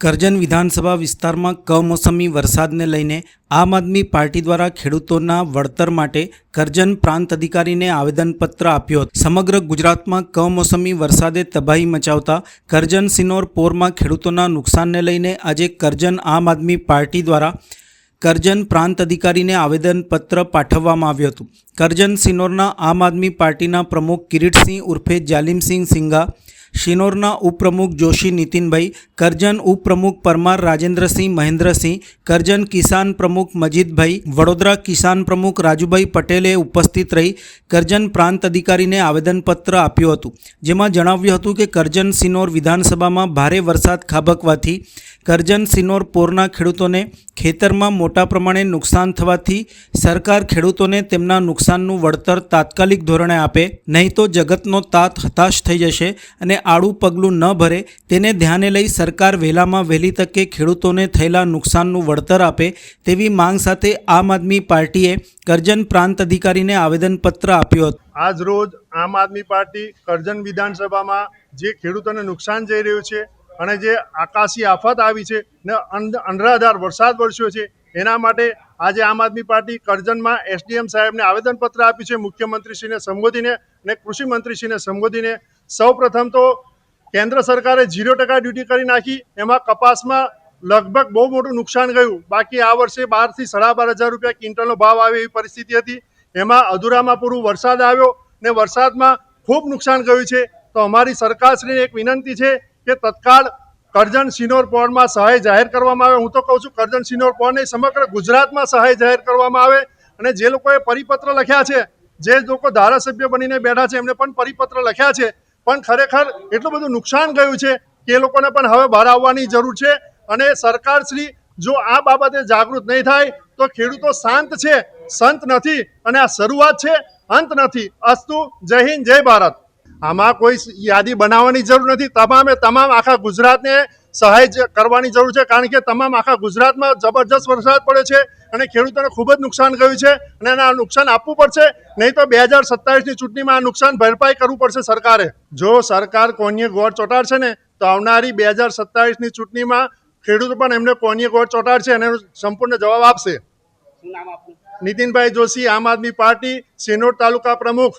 કરજણ વિધાનસભા વિસ્તારમાં કમોસમી વરસાદને લઈને આમ આદમી પાર્ટી દ્વારા ખેડૂતોના વળતર માટે કરજણ પ્રાંત અધિકારીને આવેદનપત્ર આપ્યો હતો. સમગ્ર ગુજરાતમાં કમોસમી વરસાદે તબાહી મચાવતા કરજણ સિનોર પોરમાં ખેડૂતોના નુકસાનને લઈને આજે કરજણ આમ આદમી પાર્ટી દ્વારા કરજણ પ્રાંત અધિકારીને આવેદનપત્ર પાઠવવામાં આવ્યું હતું. કરજણ સિનોરના આમ આદમી પાર્ટીના પ્રમુખ કિરીટસિંહ ઉર્ફે જાલિમસિંહ સિંઘા શિનોરના ઉપપ્રમુખ જોશી નીતિનભાઈ કરજન ઉપપ્રમુખ પરમાર રાજેન્દ્રસિંહ મહેન્દ્રસિંહ કરજન કિસાન પ્રમુખ મજીદભાઈ, વડોદરા કિસાન પ્રમુખ રાજુભાઈ પટેલે ઉપસ્થિત રહી કરજન પ્રાંત અધિકારીને આવેદનપત્ર આપ્યું હતું. જેમાં જણાવ્યું હતું કે કરજન સિનોર વિધાનસભામાં ભારે વરસાદ ખાબકવાથી કરજણ સિનોર પોરના ખેડૂતોને ખેતરમાં મોટા પ્રમાણે નુકસાન થવાથી સરકાર ખેડૂતોને તેમના નુકસાનનું વળતર તાત્કાલિક ધોરણે આપે, નહીં તો જગતનો તાત હતાશ થઈ જશે અને આડું પગલું ન ભરે. તેને ધ્યાને લઈ સરકાર વહેલામાં વહેલી તકે ખેડૂતોને થયેલા નુકસાનનું વળતર આપે તેવી માંગ સાથે આમ આદમી પાર્ટીએ કરજણ પ્રાંત અધિકારીને આવેદનપત્ર આપ્યું હતું. આજ રોજ આમ આદમી પાર્ટી કરજણ વિધાનસભામાં જે ખેડૂતોને નુકસાન જઈ રહ્યું છે અને જે આકાશી આફત આવી છે ને અનરાધાર વરસાદ વરસ્યો છે, એના માટે આજે આમ આદમી પાર્ટી કરજણમાં એસડીએમ સાહેબને આવેદનપત્ર આપ્યું છે, મુખ્યમંત્રીશ્રીને સંબોધીને અને કૃષિમંત્રીશ્રીને સંબોધીને. સૌ પ્રથમ તો કેન્દ્ર સરકારે ઝીરો ટકા ડ્યુટી કરી નાખી, એમાં કપાસમાં લગભગ બહુ મોટું નુકસાન ગયું. બાકી આ વર્ષે બારથી સાડા બાર હજાર રૂપિયા ક્વિન્ટલનો ભાવ આવે એવી પરિસ્થિતિ હતી. એમાં અધૂરામાં પૂરું વરસાદ આવ્યો ને વરસાદમાં ખૂબ નુકસાન ગયું છે. તો અમારી સરકારશ્રીને એક વિનંતી છે કે તત્કાળ કરજણ સિનોર પોળમાં સહાય જાહેર કરવામાં આવે. હું તો કહું છું, કરજણ સિનોર પોળ નહીં સમગ્ર ગુજરાતમાં સહાય જાહેર કરવામાં આવે અને જે લોકોએ પરિપત્ર લખ્યા છે, જે લોકો ધારાસભ્ય બનીને બેઠા છે, એમને પણ પરિપત્ર લખ્યા છે. પણ ખરેખર એટલું બધું નુકસાન ગયું છે કે એ લોકોને પણ હવે બહાર આવવાની જરૂર છે અને સરકારશ્રી જો આ બાબતે જાગૃત નહીં થાય, તો ખેડૂતો શાંત છે, સંત નથી અને આ શરૂઆત છે, અંત નથી. અસ્તુ, જય હિન્દ, જય ભારત. આમાં કોઈ યાદી બનાવવાની જરૂર નથી. તમામે તમામ આખા ગુજરાતને સહાય કરવાની જરૂર છે કારણ કે તમામ આખા ગુજરાતમાં જબરજસ્ત વરસાદ પડે છે અને ખેડૂતોને ખૂબ જ નુકસાન ગયું છે અને આ નુકસાન આપવું પડશે. નહીં તો બે હજાર સત્તાવીસની ચૂંટણીમાં આ નુકસાન ભરપાઈ કરવું પડશે સરકારે. જો સરકાર કોનીએ ગોળ ચોંટાડશે ને તો આવનારી બે હજાર સત્તાવીસની ચૂંટણીમાં ખેડૂતો પણ એમને કોનીએ ગોળ ચોંટાડશે અને એનો સંપૂર્ણ જવાબ આપશે. નીતિનભાઈ જોશી આમ આદમી પાર્ટી સિનોર તાલુકા પ્રમુખ.